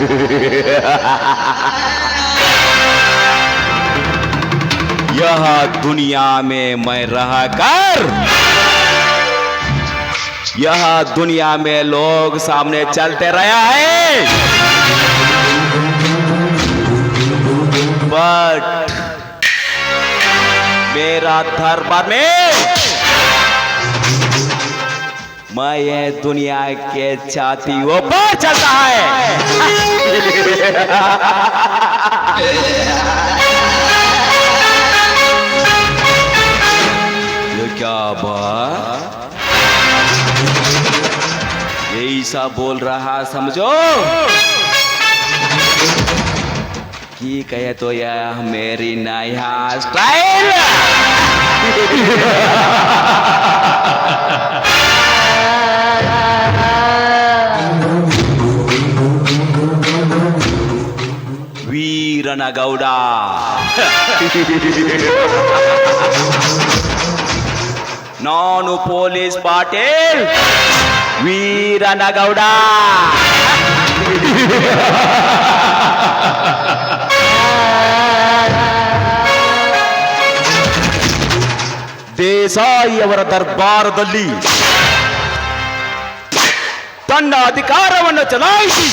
यह दुनिया में मैं रहा कर, यह दुनिया में लोग सामने चलते रहा है। बट मेरा धर्म में मैं ये दुनिया के छाती ऊपर चलता है। ये क्या बात? यही सा बोल रहा समझो? की कहे तो यह मेरी नया स्टाइल ವೀರನಗೌಡ. ನಾನು ಪೊಲೀಸ್ ಪಾಟೀಲ್ ವೀರನಗೌಡ. ದೇಸಾಯಿಯವರ ದರ್ಬಾರದಲ್ಲಿ ತನ್ನ ಅಧಿಕಾರವನ್ನು ಚಲಾಯಿಸಿ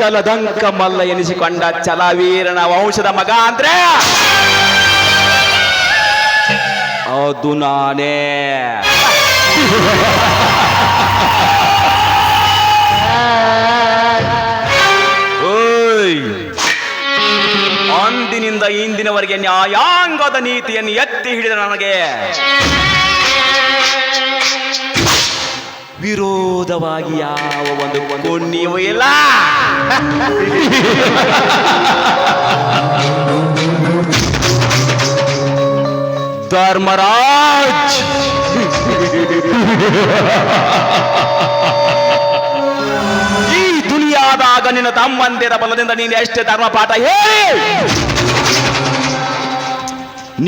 ಚಲದಂಕ ಮಲ್ಲ ಎನಿಸಿಕೊಂಡ ಚಲವೀರನ ವಂಶದ ಮಗ ಅಂದ್ರೆ ಅದು ನಾನೇ. ಅಂದಿನಿಂದ ಇಂದಿನವರೆಗೆ ನ್ಯಾಯಾಂಗದ ನೀತಿಯನ್ನು ಎತ್ತಿ ಹಿಡಿದ ನನಗೆ. ವಿರೋಧವಾಗಿ ಯಾವ ಒಂದು ನೀವು ಇಲ್ಲ. ಧರ್ಮರಾಜ್. ಈ ದುನಿಯಾದಾಗ ನಿನ್ನ ತಮ್ಮಂದಿರ ಬಲದಿಂದ ನೀನು ಎಷ್ಟೇ ಧರ್ಮ ಪಾಠ ಹೇಳಿ.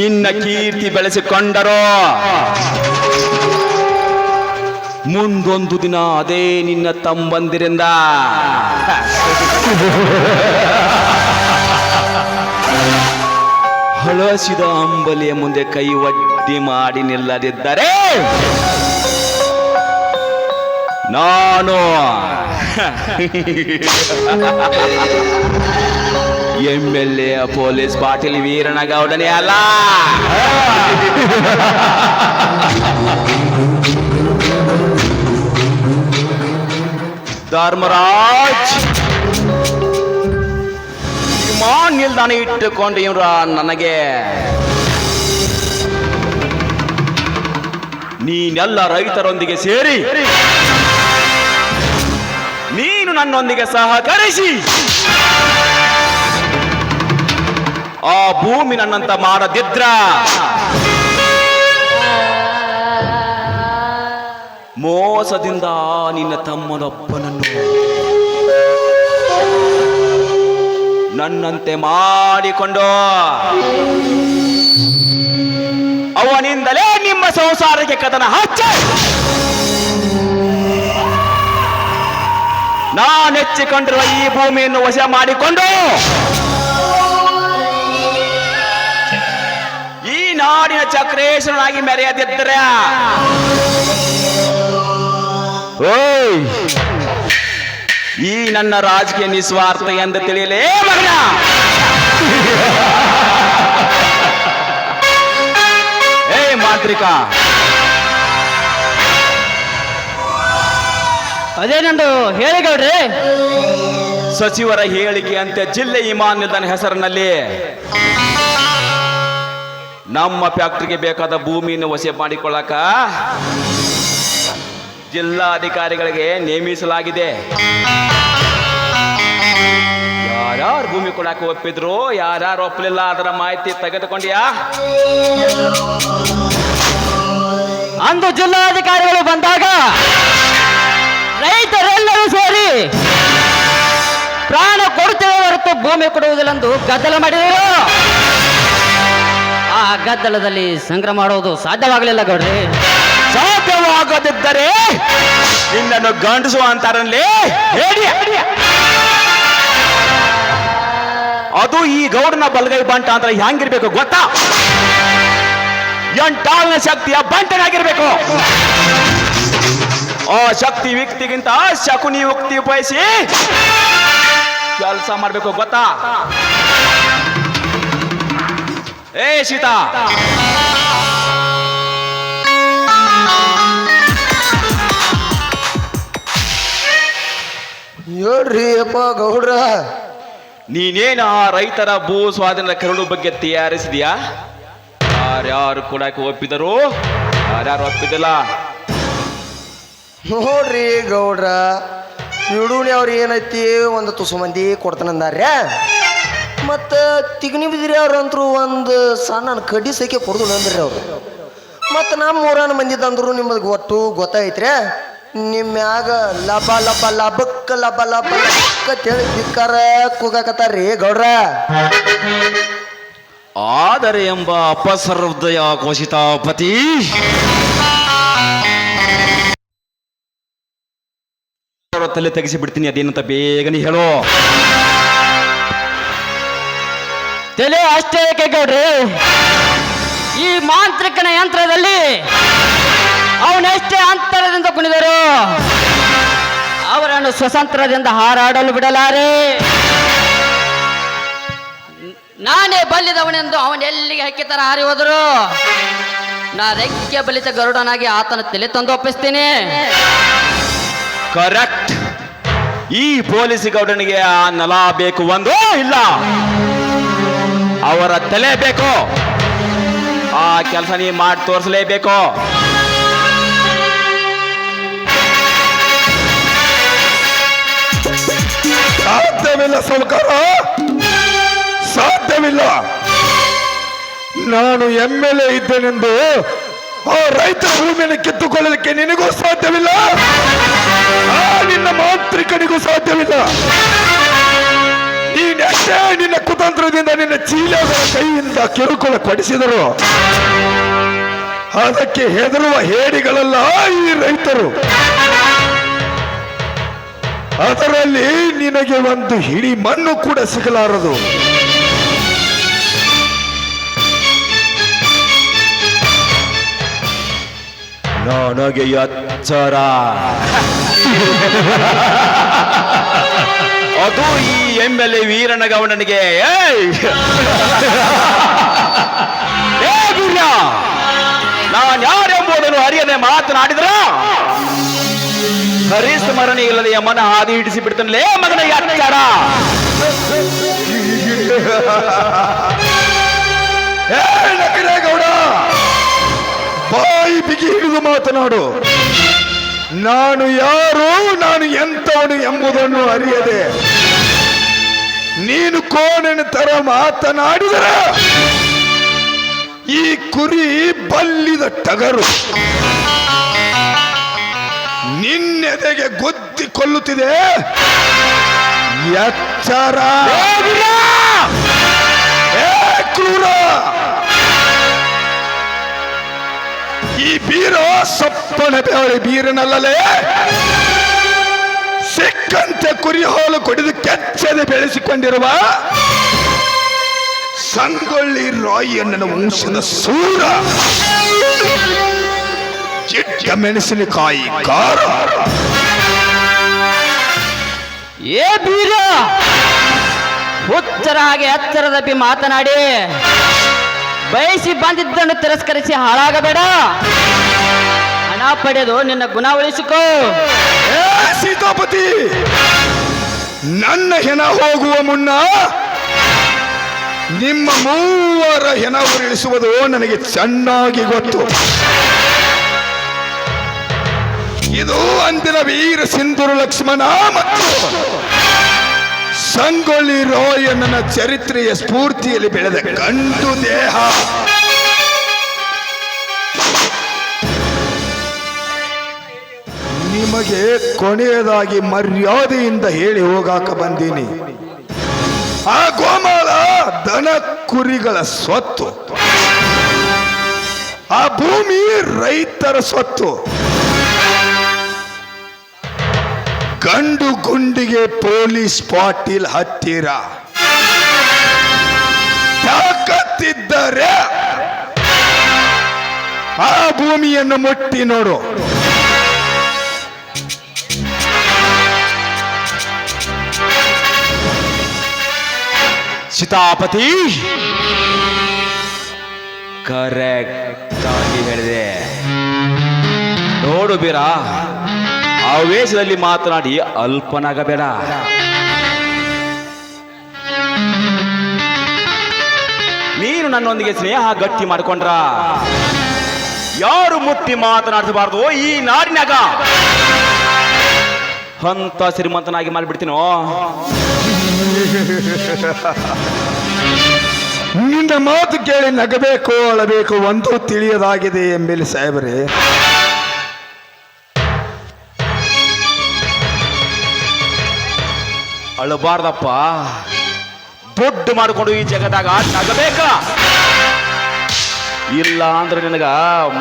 ನಿನ್ನ ಕೀರ್ತಿ ಬೆಳೆಸಿಕೊಂಡರೋ. ಮುಂದೊಂದು ದಿನ ಅದೇ ನಿನ್ನ ತಂಬಂದಿರಿಂದ. ಹಳಸಿದ ಅಂಬಲಿಯ ಮುಂದೆ ಕೈ ಒಡ್ಡಿ ಮಾಡಿ ನಿಲ್ಲದಿದ್ದರೆ. ನಾನು. M L A police Patil ವೀರನಗೌಡನೇ ಅಲ್ಲ. ಧರ್ಮರಾಜ್. ವಿಮಾನ ನಿಲ್ದಾಣ ಇಟ್ಟುಕೊಂಡು ಇವ್ರ ನನಗೆ. ನೀನೆಲ್ಲ ರೈತರೊಂದಿಗೆ ಸೇರಿ. ನೀನು ನನ್ನೊಂದಿಗೆ ಸಹಕರಿಸಿ. ಆ ಭೂಮಿ ನನ್ನಂತ ಮಾಡದಿದ್ರ. ಮೋಸದಿಂದ ನಿನ್ನ ತಮ್ಮನೊಬ್ಬನನ್ನು ನನ್ನಂತೆ ಮಾಡಿಕೊಂಡು ಅವನಿಂದಲೇ ನಿಮ್ಮ ಸಂಸಾರಕ್ಕೆ ಕದನ ಹಚ್ಚ. ನಾನೆಚ್ಚಿಕೊಂಡಿರುವ ಈ ಭೂಮಿಯನ್ನು ವಶ ಮಾಡಿಕೊಂಡು ಈ ನಾಡಿನ ಚಕ್ರೇಶ್ವರನಾಗಿ ಮೆರೆಯದಿದ್ದರೆ ಓಯ್. ಈ ನನ್ನ ರಾಜಕೀಯ ನಿಸ್ವಾರ್ಥ ಎಂದು ತಿಳಿಯಲೇ ಮಗನ. ಏ ಮಾಂತ್ರಿಕ. ಅದೇನಂದು ಹೇಳಿ ಗೌಡ್ರಿ ಸಚಿವರ ಹೇಳಿಕೆಯಂತೆ ಜಿಲ್ಲೆ ಇಮಾನ್ಯದ ಹೆಸರಿನಲ್ಲಿ. ನಮ್ಮ ಫ್ಯಾಕ್ಟ್ರಿಗೆ ಬೇಕಾದ ಭೂಮಿಯನ್ನು ವಸೆ ಮಾಡಿಕೊಳ್ಳಕ ಜಿಲ್ಲಾಧಿಕಾರಿಗಳಿಗೆ ನೇಮಿಸಲಾಗಿದೆ. ಯಾರ್ಯಾರು ಭೂಮಿ ಕೊಡಕ್ಕೆ ಒಪ್ಪಿದ್ರು ಯಾರ್ಯಾರು ಒಪ್ಪಲಿಲ್ಲ ಅದರ ಮಾಹಿತಿ ತೆಗೆದುಕೊಂಡ್ಯಾ? ಅಂದು ಜಿಲ್ಲಾಧಿಕಾರಿಗಳು ಬಂದಾಗ ರೈತರೆಲ್ಲರೂ ಸೇರಿ ಪ್ರಾಣ ಕೊಡುತ್ತೇವೆ ಹೊರತು ಭೂಮಿ ಕೊಡುವುದಿಲ್ಲಂದು ಗದ್ದಲ ಮಾಡಿದರು? ಆ ಗದ್ದಲದಲ್ಲಿ ಸಂಗ್ರಹ ಮಾಡುವುದು ಸಾಧ್ಯವಾಗಲಿಲ್ಲ ಗೌಡ್ರಿ. ಆಗದಿದ್ದರೆ ನಿನ್ನನ್ನು ಗಂಡಸು ಅಂತಾರಲ್ಲಿ ಹೇಳಿ ಅದು ಈ ಗೌಡನ ಬಲಗೈ ಬಂಟ ಅಂದ್ರೆ ಹೆಂಗಿರ್ಬೇಕು ಗೊತ್ತಾ? ಎಂಟಾಲ್ನ ಶಕ್ತಿಯ ಬಂಟನಾಗಿರ್ಬೇಕು. ಆ ಶಕ್ತಿ ವ್ಯಕ್ತಿಗಿಂತ ಶಕುನಿ ಯುಕ್ತಿ ಉಪಯೋಗಿಸಿ ಕೆಲಸ ಮಾಡ್ಬೇಕು ಗೊತ್ತಾ? ಏ ಸೀತಾ ಹೇಳ್ರಿ ಅಪ್ಪ ಗೌಡ್ರ. ನೀನೇನು ಆ ರೈತರ ಭೂ ಸ್ವಾಧೀನ ಕರುಳು ಬಗ್ಗೆ ತಯಾರಿಸಿದ್ಯಾ? ಯಾರ್ಯಾರು ಕೊಡಕ್ಕೆ ಒಪ್ಪಿದರು? ಯಾರ್ಯಾರು ಒಪ್ಪಿದಿಲ್ಲ ನೋಡ್ರಿ ಗೌಡ್ರ ಇಡೂಣಿ ಅವ್ರು ಏನೈತಿ ಒಂದು ತುಸು ಮಂದಿ ಕೊಡ್ತಾನಂದಾರ್ಯ? ಮತ್ತು ತಿಗ್ನಿ ಬಿದ್ರಿ ಅವ್ರಂತರೂ ಒಂದು ಸಣ್ಣ ಕಡ್ಡಿ ಸೈಕೆ ಕೊಡ್ದು ಅಂದ್ರಿ ಅವ್ರು. ಮತ್ತು ನಮ್ಮ ಊರನ ಮಂದಿದ್ದಂದ್ರು ನಿಮ್ಮದು ಒಟ್ಟು ಗೊತ್ತಾಯ್ತ್ರೆ ನಿಮ್ಮ ಮ್ಯಾಗ ಲಬ ಲಬ, ಲಬಕ್ಕ, ಲಬ ಲಬ ಲಬಕ್ಕ ತಿಳಿ ಬಿಕ್ಕಾರ ಕೂಗಾಕತ್ತಾರ್ರಿ ಗೌಡ್ರ. ಆದರೆ ಎಂಬ ಅಪಸರ್ವದಯ ಘೋಷಿತಾಪತಿ. ಪತಿ ತಲೆ ತೆಗೆಸಿ ಬಿಡ್ತೀನಿ ಅದೇನಂತ ಬೇಗನೆ ಹೇಳು. ತಲೆ ಅಷ್ಟೇ ಕೇಳ್ರಿ ಈ ಮಾಂತ್ರಿಕನ ಯಂತ್ರದಲ್ಲಿ ಅವನೆಷ್ಟೇ ಅಂತರದಿಂದ ಕುಣಿದರು. ಅವರನ್ನು ಸ್ವತಂತ್ರದಿಂದ ಹಾರಾಡಲು ಬಿಡಲಾರೆ. ನಾನೇ ಬಲ್ಲಿದವನೆಂದು ಅವನೆಲ್ಲಿಗೆ ಹಕ್ಕಿತರ ಹಾರಿ ಹೋದರು? ನಾ ರೆಕ್ಕೆ ಬಲಿತ ಗರುಡನಾಗಿ ಆತನ ತಲೆ ತಂದು ಒಪ್ಪಿಸ್ತೀನಿ. ಕರೆಕ್ಟ್ ಈ ಪೊಲೀಸ್ ಗೌಡನಿಗೆ ಆ ನಲ ಬೇಕು ಒಂದು ಇಲ್ಲ. ಅವರ ತಲೆ ಬೇಕು. ಆ ಕೆಲಸ ನೀ ಮಾಡಿ ತೋರಿಸಲೇಬೇಕು. ಸಾಧ್ಯವಿಲ್ಲ ಸಾವುಕಾರ ಸಾಧ್ಯವಿಲ್ಲ. ನಾನು ಎಂ ಎಲ್ ಎ ಇದ್ದೇನೆಂದು ಆ ರೈತರ ಭೂಮಿಯನ್ನು ಕಿತ್ತುಕೊಳ್ಳಲಿಕ್ಕೆ ನಿನಗೂ ಸಾಧ್ಯವಿಲ್ಲ. ನಿನ್ನ ಮಾಂತ್ರಿಕನಿಗೂ ಸಾಧ್ಯವಿಲ್ಲ. ನೀನೆಷ್ಟೇ ನಿನ್ನ ಕುತಂತ್ರದಿಂದ ನಿನ್ನ ಚೀಲಗಳ ಕೈಯಿಂದ ಕಿರುಕುಳ ಕೊಡಿಸಿದರು. ಅದಕ್ಕೆ ಹೆದರುವ ಹೇಡಿಗಳಲ್ಲ ಈ ರೈತರು. ಅದರಲ್ಲಿ ನಿನಗೆ ಒಂದು ಹಿಡಿ ಮಣ್ಣು ಕೂಡ ಸಿಗಲಾರದು. ನನಗೆ ಎಚ್ಚರ ಅದು ಈ ಎಂ ಎಲ್ ಎ ವೀರಣ್ಣ ಗೌಡನಿಗೆ ಏಯ್! ಏ ಗುರ್ಯ ನಾನು ಯಾರೆಂಬುದನ್ನು ಅರಿಯದೆ ಮಾತನಾಡಿದ್ರ? ಹರಿಸ್ಮರಣೆ ಇಲ್ಲದೆ ಯಮನ ಹಾದಿ ಹಿಡಿಸಿ ಬಿಡ್ತಾನಲೇ ಮಗನ ಯಾರ ನಕರೇಗೌಡ ಬಾಯಿ ಬಿಗಿ ಹಿಡಿದು ಮಾತನಾಡು. ನಾನು ಯಾರು, ನಾನು ಎಂತವನು ಎಂಬುದನ್ನು ಅರಿಯದೆ. ನೀನು ಕೋಣನ ತರ ಮಾತನಾಡಿದರೆ ಈ ಕುರಿ ಬಲ್ಲಿದ ಟಗರು. ನಿನ್ನೆದೆಗೆ ಗುದ್ದಿ ಕೊಲ್ಲುತ್ತಿದೆ? ಎಚ್ಚರ. ಕ್ರೂರ. ಈ ಬೀರ ಸಪ್ಪನ ಬೇಳೆ ಬೀರನಲ್ಲಲೇ ಸಿಕ್ಕಂತೆ ಕುರಿ ಹಾಲು ಕುಡಿದು ಕೆಚ್ಚದೆ ಬೆಳೆಸಿಕೊಂಡಿರುವ ಸಂಗೊಳ್ಳಿ ರಾಯಣ್ಣನ ವಂಶದ ಸೂರ. ಚಿಟ್ಟ ಮೆಣಸಿನಕಾಯಿ ಕಾರ ಏ ಬೀರ ಹುಚ್ಚರ ಹಾಗೆ ಅಚ್ಚರದಪಿ ತಪ್ಪಿ ಮಾತನಾಡಿ. ಬಯಸಿ ಬಂದಿದ್ದನ್ನು ತಿರಸ್ಕರಿಸಿ ಹಾಳಾಗಬೇಡ. ಹಣ ಪಡೆದು ನಿನ್ನ ಗುಣ ಉಳಿಸಿಕೋ. ಸೀತಾಪತಿ! ನನ್ನ ಹೆಣ ಹೋಗುವ ಮುನ್ನ ನಿಮ್ಮ ಮೂವರ ಹೆಣ ಉರುಳಿಸುವುದು ನನಗೆ ಚೆನ್ನಾಗಿ ಗೊತ್ತು. ಇದು ಅಂದಿನ ವೀರ ಸಿಂಧೂರು ಲಕ್ಷ್ಮಣ ಮತ್ತು ಸಂಗೊಳ್ಳಿ ರಾಯಣ್ಣನ ಚರಿತ್ರೆಯ ಸ್ಫೂರ್ತಿಯಲ್ಲಿ ಬೆಳೆದ ಗಂಡು ದೇಹ. ನಿಮಗೆ ಕೊನೆಯದಾಗಿ ಮರ್ಯಾದೆಯಿಂದ ಹೇಳಿ ಹೋಗಾಕ ಬಂದೀನಿ. ಆ ಗೋಮಾಳ ದನ ಕುರಿಗಳ ಸ್ವತ್ತು. ಆ ಭೂಮಿ ರೈತರ ಸ್ವತ್ತು. ಗಂಡು ಗುಂಡಿಗೆ ಪೊಲೀಸ್ ಪಾಟೀಲ್ ಹತ್ತಿರ. ತಾಕತ್ತಿದ್ದರೆ ಆ ಭೂಮಿಯನ್ನು ಮುಟ್ಟಿ ನೋಡು. ಸೀತಾಪತಿ. ಕರೆಕ್ಟ್ ಆಗಿ ಹೇಳಿದೆ. ನೋಡು ಬೀರ. ಆವೇಶದಲ್ಲಿ ಮಾತನಾಡಿ ಅಲ್ಪನಾಗಬೇಡ. ನೀನು ನನ್ನೊಂದಿಗೆ ಸ್ನೇಹ ಗಟ್ಟಿ ಮಾಡಿಕೊಂಡ್ರ. ಯಾರು ಮುಟ್ಟಿ ಮಾತನಾಡಿಸಬಾರ್ದು ಈ ನಾಡಿನಾಗ. ಅಂತ ಶ್ರೀಮಂತನಾಗಿ ಮಾಡಿಬಿಡ್ತೀನೋ? ನಿನ್ನ ಮಾತು ಕೇಳಿ ನಗಬೇಕು ಅಳಬೇಕು ಒಂದು ತಿಳಿಯದಾಗಿದೆ ಎಂಬಲ್ಲಿ ಸಾಹೇಬರೇ. ಅಳಬಾರ್ದಪ್ಪ. ದೊಡ್ಡ ಮಾಡಿಕೊಂಡು ಈ ಜಗದಾಗ ನಗಬೇಕ ಇಲ್ಲ ಅಂದ್ರೆ ನಿನಗ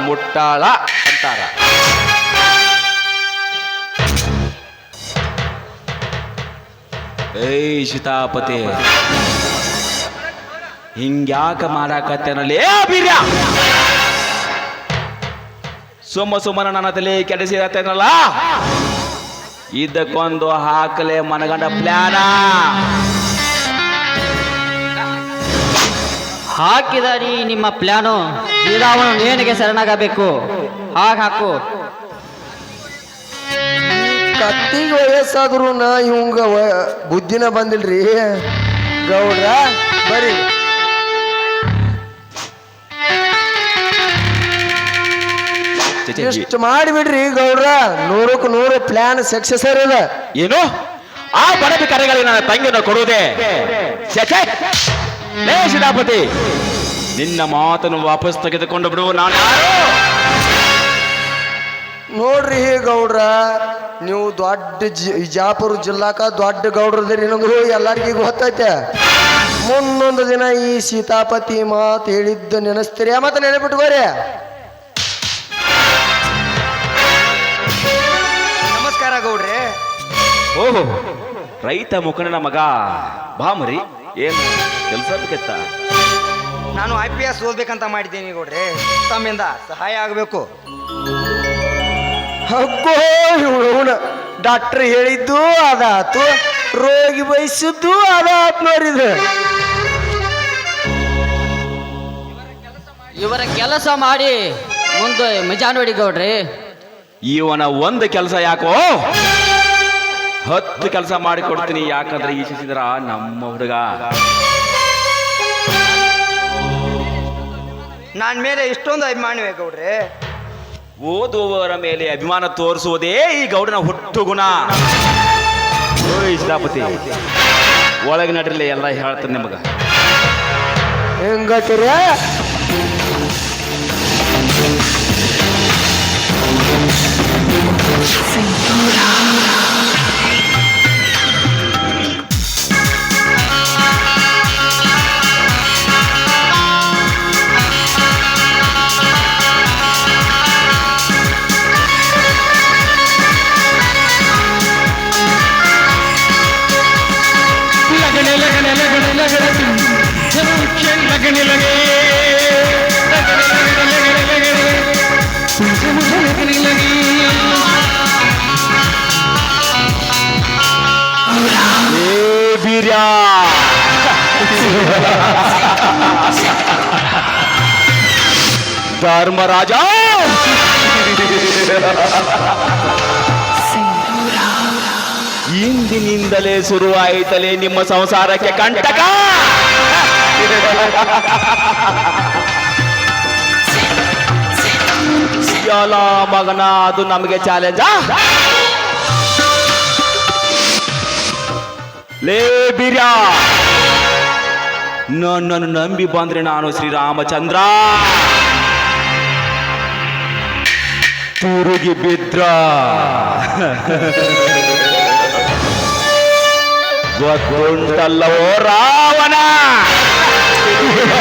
ಮುಟ್ಟಾಳ ಅಂತಾರ. ಏಯ್ ಸೀತಾಪತಿ ಹಿಂಗ್ಯಾಕ ಮಾಡಾಕತ್ತೇನಲ್ಲಿ? ಏ ಬೀರ್ಯ! ಸುಮ್ಮ ಸುಮ್ಮನ ನನ್ನ ತಲೆ ಕೆಡಿಸಿರತ್ತೇನಲ್ಲ? ಇದಕ್ಕೊಂದು ಹಾಕಲೆ ಮನಗಂಡ ಪ್ಲಾನ. ಹಾಕಿದಾರಿ ನಿಮ್ಮ ಪ್ಲಾನು. ಇದಾವನು ನೇನಿಗೆ ಶರಣಾಗಬೇಕು? ಹಾಗೆ ಹಾಕು. ಕತ್ತಿಗೆ ವಯಸ್ಸಾದ್ರೂ ನಾ ಇವಂಗ ಬುದ್ಧಿನ ಬಂದಿಲ್ರಿ. ಗೌಡ್ರ ಬರೀ. ಇಷ್ಟು ಮಾಡಿಬಿಡ್ರಿ ಗೌಡ್ರ. ನೂರಕ್ಕೆ ನೂರು ಪ್ಲಾನ್ ಸಕ್ಸಸ್ ಇರೋದ ಏನು? ಆ ಬಡಬಿ ಕರೆಗಳಿಗೆ ನನ್ನ ತಂಗಿನ ಕೊಡುವುದೇ. ಲೇ ಸೀತಾಪತಿ ನಿನ್ನ ಮಾತನ್ನು ವಾಪಸ್ ತೆಗೆದುಕೊಂಡು ಬಿಡು. ನಾನು ನೋಡ್ರಿ ಗೌಡ್ರ ನೀವು ದೊಡ್ಡ ಜಾಪುರ ವಿಜಾಪುರ ಜಿಲ್ಲಾಕ ದೊಡ್ಡ ಗೌಡ್ರದಿರಿ ಅನ್ನೋದು ಎಲ್ಲರಿಗೂ ಗೊತ್ತೈತೆ. ಮುಂದೊಂದು ದಿನ ಈ ಸೀತಾಪತಿ ಮಾತು ಹೇಳಿದ್ದು ನೆನೆಸ್ತೀರಿ? ಮತ್ತೆ ನೆನಪಿಟ್ಕೋರಿ. ಓಹೋ. ರೈತ ಮುಖಂಡನ ಮಗ. ಬಾಮರಿ ಏನು ಕೆಲಸ ಬೇಕಿತ್ತ? ನಾನು ಐ ಪಿ ಎಸ್ ಓದ್ಬೇಕಂತ ಮಾಡಿದ್ದೀನಿ ನೋಡ್ರಿ. ತಮ್ಮಿಂದ ಸಹಾಯ ಆಗಬೇಕು. ಹಕ್ಕೋ ಇವಳು ಡಾಕ್ಟರ್ ಹೇಳಿದ್ದು ಅದಾತು ರೋಗಿ ಬಯಸಿದ್ದು ಅದಾತ್ ನೋಡಿದ ಇವರ ಕೆಲಸ ಮಾಡಿ ಮುಂದೆ ಮಜಾ ನೋಡಿ ಗೌಡ್ರಿ ಇವನ ಒಂದು ಕೆಲಸ ಯಾಕೋ? ಹತ್ತು ಕೆಲಸ ಮಾಡಿಕೊಡ್ತೀನಿ ಯಾಕಂದ್ರೆ ಈ ಶಿಸಿದ್ರ ನಮ್ಮ ಹುಡುಗ. ನನ್ನ ಮೇಲೆ ಇಷ್ಟೊಂದು ಅಭಿಮಾನವೇ ಗೌಡ್ರೆ? ಓದುವವರ ಮೇಲೆ ಅಭಿಮಾನ ತೋರಿಸುವುದೇ ಈ ಗೌಡನ ಹುಟ್ಟು ಗುಣ ಇಷ್ಟಪತಿ ಒಳಗೆ ನಡಿರಲಿ ಎಲ್ಲ ಹೇಳ್ತಾರೆ ನಿಮಗ. ಹೆಂಗಟ್ಟಿರ ಏ ಬೀರ್ಯ ಧರ್ಮರಾಜ ಇಂದಿನಿಂದಲೇ ಶುರುವಾಯಿತಲೇ ನಿಮ್ಮ ಸಂಸಾರಕ್ಕೆ ಕಂಟಕ ಎಲ್ಲ ಮಗನ, ಅದು ನಮಗೆ ಚಾಲೆಂಜಾ ಲೇ ಬಿರ್ಯಾ! ನನ್ನನ್ನು ನಂಬಿ ಬಂದ್ರೆ ನಾನು ಶ್ರೀರಾಮಚಂದ್ರ. ತಿರುಗಿ ಬಿದ್ರ. ಗೊತ್ತುಂಟಲ್ಲವೋ ರಾವಣ? Yeah.